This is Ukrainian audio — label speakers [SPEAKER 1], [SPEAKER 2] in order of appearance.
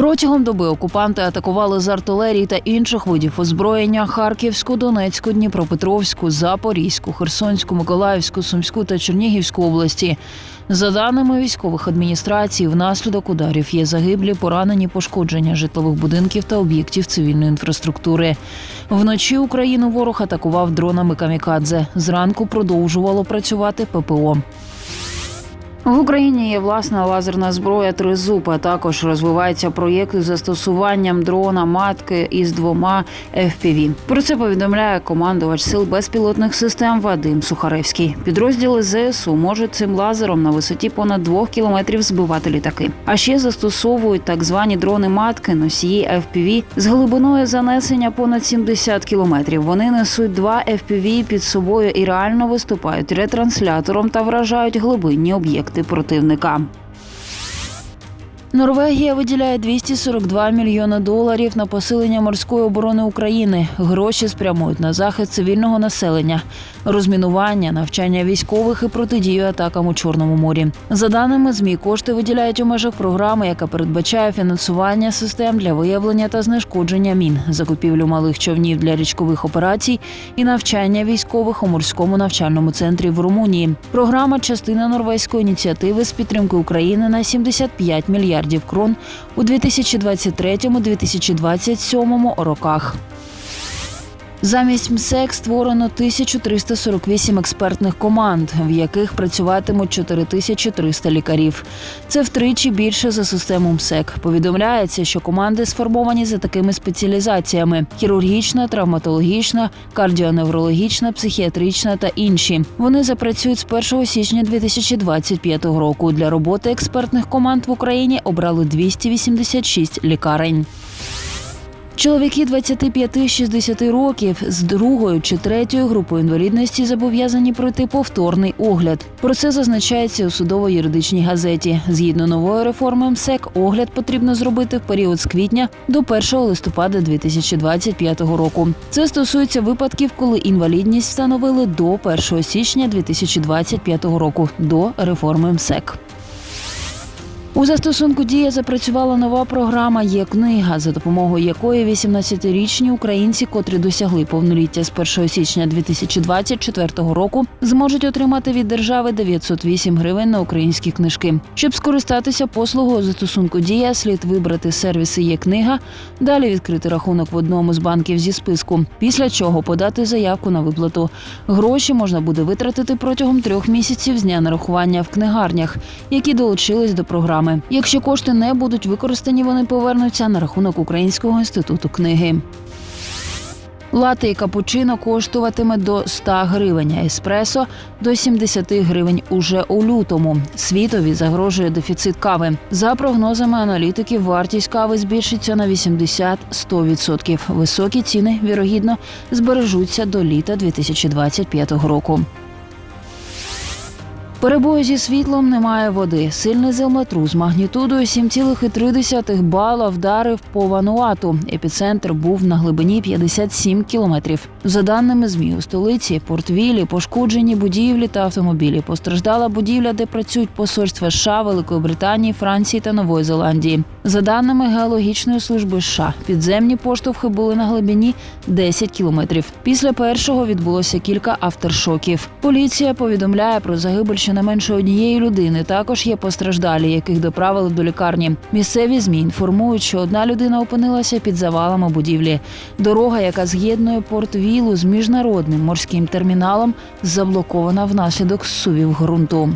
[SPEAKER 1] Протягом доби окупанти атакували з артилерії та інших видів озброєння Харківську, Донецьку, Дніпропетровську, Запорізьку, Херсонську, Миколаївську, Сумську та Чернігівську області. За даними військових адміністрацій, внаслідок ударів є загиблі, поранені, пошкодження житлових будинків та об'єктів цивільної інфраструктури. Вночі Україну ворог атакував дронами камікадзе. Зранку продовжувало працювати ППО. В Україні є власна лазерна зброя «Тризуб», а також розвивається проєкт із застосуванням дрона матки із двома FPV. Про це повідомляє командувач сил безпілотних систем Вадим Сухаревський. Підрозділи ЗСУ можуть цим лазером на висоті понад двох кілометрів збивати літаки. А ще застосовують так звані дрони матки, носії FPV з глибиною занесення понад 70 кілометрів. Вони несуть два FPV під собою і реально виступають ретранслятором та вражають глибинні об'єкти противника. Норвегія виділяє 242 мільйони доларів на посилення морської оборони України. Гроші спрямують на захист цивільного населення, розмінування, навчання військових і протидію атакам у Чорному морі. За даними змі, кошти виділяють у межах програми, яка передбачає фінансування систем для виявлення та знешкодження мін, закупівлю малих човнів для річкових операцій і навчання військових у морському навчальному центрі в Румунії. Програма частина норвезької ініціативи з підтримки України на 75 мільярдів крон у 2023-2027 роках. Замість МСЕК створено 1348 експертних команд, в яких працюватимуть 4300 лікарів. Це втричі більше за систему МСЕК. Повідомляється, що команди сформовані за такими спеціалізаціями: хірургічна, травматологічна, кардіоневрологічна, психіатрична та інші. Вони запрацюють з 1 січня 2025 року. Для роботи експертних команд в Україні обрали 286 лікарень. Чоловіки 25-60 років з другою чи третьою групою інвалідності зобов'язані пройти повторний огляд. Про це зазначається у судово-юридичній газеті. Згідно нової реформи МСЕК, огляд потрібно зробити в період з квітня до 1 листопада 2025 року. Це стосується випадків, коли інвалідність встановили до 1 січня 2025 року до реформи МСЕК. У застосунку дія запрацювала нова програма Є книга, за допомогою якої 18-річні українці, котрі досягли повноліття з 1 січня 2024 року, зможуть отримати від держави 908 гривень на українські книжки. Щоб скористатися послугою застосунку дія, слід вибрати сервіси Є книга, далі відкрити рахунок в одному з банків зі списку. Після чого подати заявку на виплату. Гроші можна буде витратити протягом трьох місяців з дня нарахування в книгарнях, які долучились до програми. Якщо кошти не будуть використані, вони повернуться на рахунок Українського інституту книги. Лати і капучино коштуватиме до 100 гривень, а еспресо до 70 гривень уже у лютому. Світові загрожує дефіцит кави. За прогнозами аналітиків, вартість кави збільшиться на 80-100%. Високі ціни, вірогідно, збережуться до літа 2025 року. Перебою зі світлом немає води. Сильний землетрус магнітудою 7,3 бала вдарив по Вануату. Епіцентр був на глибині 57 кілометрів. За даними ЗМІ, у столиці Портвілі пошкоджені будівлі та автомобілі. Постраждала будівля, де працюють посольства США, Великої Британії, Франції та Нової Зеландії. За даними геологічної служби США, підземні поштовхи були на глибині 10 кілометрів. Після першого відбулося кілька авторшоків. Поліція повідомляє про загибель щонайменше однієї людини. Також є постраждалі, яких доправили до лікарні. Місцеві змі інформують, що одна людина опинилася під завалами будівлі. Дорога, яка з'єднує порт Вілу з міжнародним морським терміналом, заблокована внаслідок сувів ґрунту.